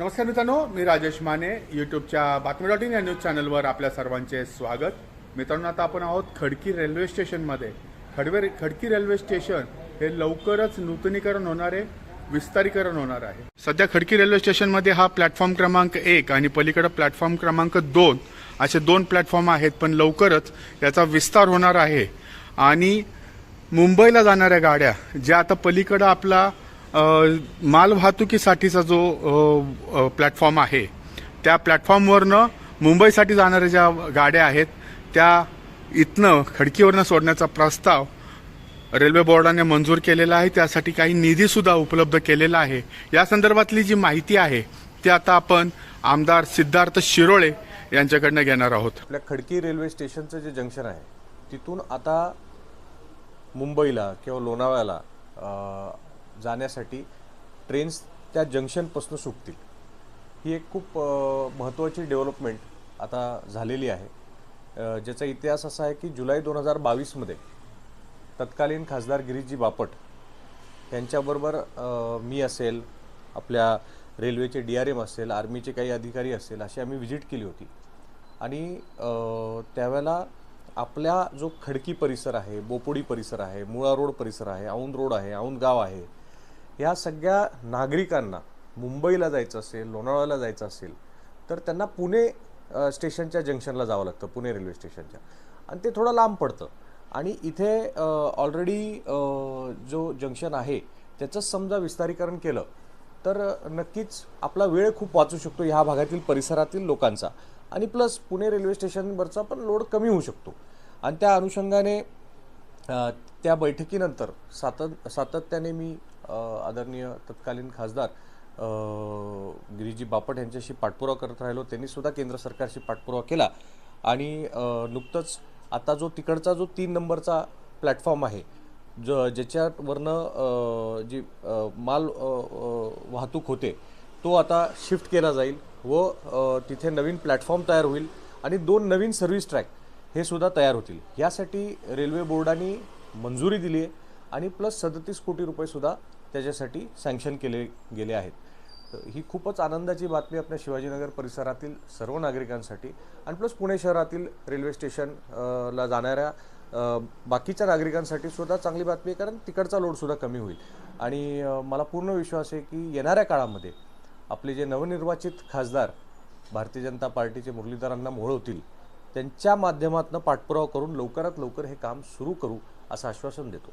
नमस्कार मित्रांनो मी राजेश माने यूट्यूबच्या बातमी डॉट इन या न्यूज चॅनलवर आपल्या सर्वांचे स्वागत. मित्रांनो आता आपण आहोत खडकी रेल्वे स्टेशनमध्ये. खडवे खडकी रेल्वे स्टेशन हे लवकरच नूतनीकरण होणार आहे विस्तारीकरण होणार आहे. सध्या खडकी रेल्वे स्टेशनमध्ये हा प्लॅटफॉर्म क्रमांक एक आणि पलीकडे प्लॅटफॉर्म क्रमांक दोन असे दोन प्लॅटफॉर्म आहेत पण लवकरच याचा विस्तार होणार आहे. आणि मुंबईला जाणाऱ्या गाड्या ज्या आता पलीकडं आपला मालवाहतुकीसाठीचा जो प्लॅटफॉर्म आहे त्या प्लॅटफॉर्मवरनं मुंबईसाठी जाणाऱ्या ज्या गाड्या आहेत त्या इथनं खडकीवरनं सोडण्याचा प्रस्ताव रेल्वे बोर्डाने मंजूर केलेला आहे. त्यासाठी काही निधीसुद्धा उपलब्ध केलेला आहे. या संदर्भातली जी माहिती आहे ती आता आपण आमदार सिद्धार्थ शिरोळे यांच्याकडनं घेणार आहोत. आपल्या खडकी रेल्वे स्टेशनचं जे जंक्शन आहे तिथून आता मुंबईला किंवा लोणावळ्याला जाण्यासाठी ट्रेन्स त्या जंक्शनपासून सुटतील. ही एक खूप महत्त्वाची डेव्हलपमेंट आता झालेली आहे. ज्याचा इतिहास असा आहे की जुलै दोन हजार बावीसमध्ये तत्कालीन खासदार गिरीजी बापट यांच्याबरोबर मी असेल आपल्या रेल्वेचे डी आर एम असेल आर्मीचे काही अधिकारी असेल अशी आम्ही व्हिजिट केली होती. आणि त्यावेळेला आपल्या जो खडकी परिसर आहे बोपोडी परिसर आहे मुळा रोड परिसर आहे औंध रोड आहे औंध गाव आहे ह्या सगळ्या नागरिकांना मुंबईला जायचं असेल लोणावळ्याला जायचं असेल तर त्यांना पुणे स्टेशनच्या जंक्शनला जावं लागतं पुणे रेल्वे स्टेशनच्या. आणि ते थोडं लांब पडतं. आणि इथे ऑलरेडी जो जंक्शन आहे त्याचं समजा विस्तारीकरण केलं तर नक्कीच आपला वेळ खूप वाचू शकतो ह्या भागातील परिसरातील लोकांचा. आणि प्लस पुणे रेल्वे स्टेशनवरचा पण लोड कमी होऊ शकतो. आणि त्या अनुषंगाने त्या बैठकीनंतर सातत सातत्याने मी आदरणीय तत्कालीन खासदार गिरीजी बापट यांच्याशी पाठपुरावा करत राहिलो. त्यांनी सुद्धा केंद्र सरकारशी पाठपुरावा केला. आणि नुकतंच आता जो तिकडचा जो तीन नंबरचा प्लॅटफॉर्म आहे ज ज्याच्यावरनं जी माल वाहतूक होते तो आता शिफ्ट केला जाईल व तिथे नवीन प्लॅटफॉर्म तयार होईल आणि दोन नवीन सर्व्हिस ट्रॅक हे सुद्धा तयार होतील. यासाठी रेल्वे बोर्डाने मंजुरी दिली आहे आणि प्लस सदतीस कोटी रुपयेसुद्धा त्याच्यासाठी सँक्शन केले गेले आहेत. ही खूपच आनंदाची बातमी आपल्या शिवाजीनगर परिसरातील सर्व नागरिकांसाठी आणि प्लस पुणे शहरातील रेल्वे स्टेशन ला जाणाऱ्या बाकीच्या नागरिकांसाठी सुद्धा चांगली बातमी आहे कारण तिकडचा लोडसुद्धा कमी होईल. आणि मला पूर्ण विश्वास आहे की येणाऱ्या काळामध्ये आपले जे नवनिर्वाचित खासदार भारतीय जनता पार्टीचे मुरलीधरांना मोहळ होतील त्यांच्या माध्यमातून पाठपुरावा करून लवकरात लवकर हे काम सुरू करू असं आश्वासन देतो.